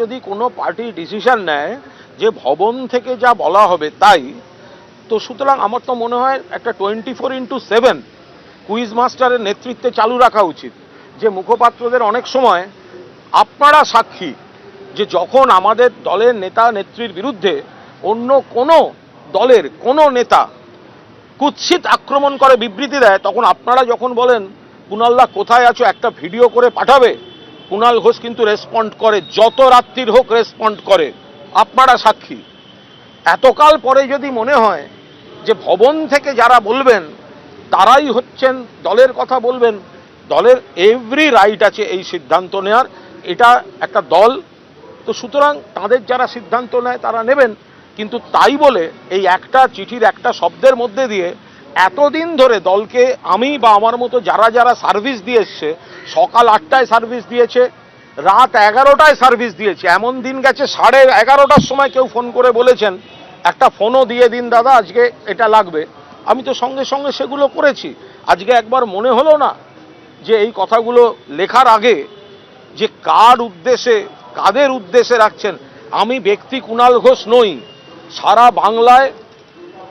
যদি কোনো party decision নেয় যে ভবন থেকে যা বলা হবে তাই, তো সুতরাং আমার তো মনে হয় একটা twenty four into seven quiz মাস্টারের নেতৃত্বে চালু রাখা উচিত। যে মুখপাত্রদের অনেক সময় আপনারা সাক্ষী যে যখন আমাদের দলের নেতা নেত্রীর বিরুদ্ধে অন্য কোনো দলের কোনো নেতা কুৎসিত আক্রমণ করে বিবৃতি দেয়, তখন আপনারা যখন বলেন কুণালদা কোথায় আছো? একটা ভিডিও করে পাঠাবে। কুণাল ঘোষ কিন্তু রেসপন্ড করে, যত রাত্রির হোক রেসপন্ড করে। আপনারা সাক্ষী। এতকাল পরে যদি মনে হয় যে ভবন থেকে যারা বলবেন, তারাই হচ্ছেন, দলের কথা বলবেন, দলের এভরি রাইট আছে এই সিদ্ধান্ত নেওয়ার এটা একটা দল। তো সুতরাং তাদের যারা সিদ্ধান্ত নেয়, তারা নেবেন। কিন্তু তাই বলে এই একটা চিঠির একটা শব্দের মধ্যে দিয়ে এতদিন ধরে দলকে আমি বা আমার মতো যারা যারা সার্ভিস দিয়ে এসছে সকাল আটটায় সার্ভিস দিয়েছে, রাত এগারোটায় সার্ভিস দিয়েছে, এমন দিন গেছে, সাড়ে এগারোটার সময় কেউ ফোন করে বলেছেন, একটা ফোনও দিয়ে দিন দাদা, আজকে এটা লাগবে। আমি তো সঙ্গে সঙ্গে সেগুলো করেছি। আজকে একবার মনে হলো না যে এই কথাগুলো লেখার আগে যে কার উদ্দেশ্যে, কাদের উদ্দেশ্যে রাখছেন। আমি ব্যক্তি কুণাল ঘোষ নই, সারা বাংলায়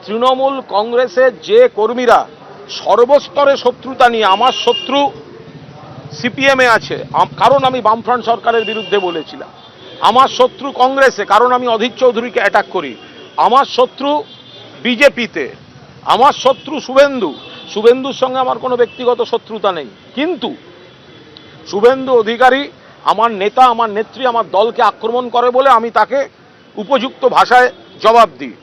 তৃণমূল কংগ্রেসের যে কর্মীরা সর্বস্তরে শত্রুতা নিয়ে, আমার শত্রু সিপিএমে আছে কারণ আমি বামফ্রন্ট সরকারের বিরুদ্ধে বলেছিলাম। আমার শত্রু কংগ্রেসে, কারণ আমি অধীর চৌধুরীকে অ্যাটাক করি। আমার শত্রু বিজেপিতে, আমার শত্রু শুভেন্দু। শুভেন্দুর সঙ্গে আমার কোনো ব্যক্তিগত শত্রুতা নেই। কিন্তু শুভেন্দু অধিকারী, আমার নেতা, আমার নেত্রী, আমার দলকে আক্রমণ করে বলে আমি তাকে উপযুক্ত ভাষায় জবাব দিই।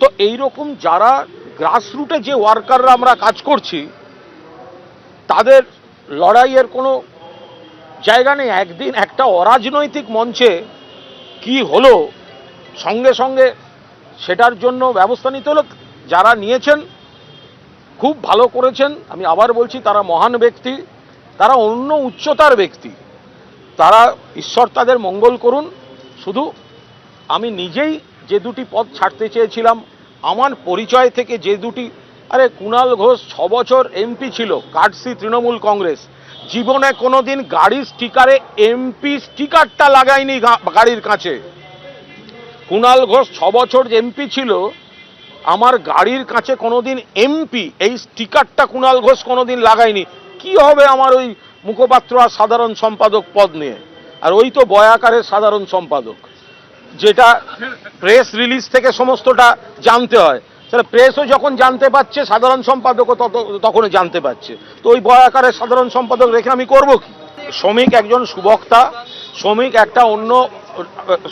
তো এই রকম যারা গ্রাসরুটে যে ওয়ার্কাররা আমরা কাজ করছি, তাদের লড়াইয়ের কোনো জায়গা নেই। একদিন একটা অরাজনৈতিক মঞ্চে কি হলো, সঙ্গে সঙ্গে সেটার জন্য ব্যবস্থা নিতে হলো। যারা নিয়েছেন, খুব ভালো করেছেন। আমি আবার বলছি, তারা মহান ব্যক্তি, তারা অন্য উচ্চতার ব্যক্তি। তারা ঈশ্বর তাদের মঙ্গল করুন। শুধু আমি নিজেই যে দুটি পদ ছাড়তে চেয়েছিলাম, আমার পরিচয় থেকে যে দুটি, আরে কুণাল ঘোষ ছ বছর এমপি ছিল, কাটসি তৃণমূল কংগ্রেস। জীবনে কোনোদিন গাড়ির স্টিকারে এমপি স্টিকারটা লাগায়নি গাড়ির কাছে। কুণাল ঘোষ ছ বছর এমপি ছিল, আমার গাড়ির কাছে কোনোদিন এমপি এই স্টিকারটা কুণাল ঘোষ কোনোদিন লাগায়নি। কি হবে আমার ওই মুখপাত্র আর সাধারণ সম্পাদক পদ নিয়ে? আর ওই তো বয়াকারের সাধারণ সম্পাদক। যেটা প্রেস রিলিজ থেকে সমস্তটা জানতে হয়। তাহলে প্রেসও যখন জানতে পারছে, সাধারণ সম্পাদকও তত, তখনই জানতে পারছে। তো ওই বয়াকারের সাধারণ সম্পাদক রেখে আমি করব কি? শ্রমিক একজন সুবক্তা, শ্রমিক একটা অন্য,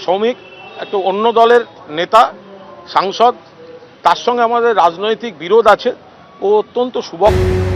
শ্রমিক একটা অন্য দলের নেতা, সাংসদ, তার সঙ্গে আমাদের রাজনৈতিক বিরোধ আছে। ও অত্যন্ত সুবক্তা।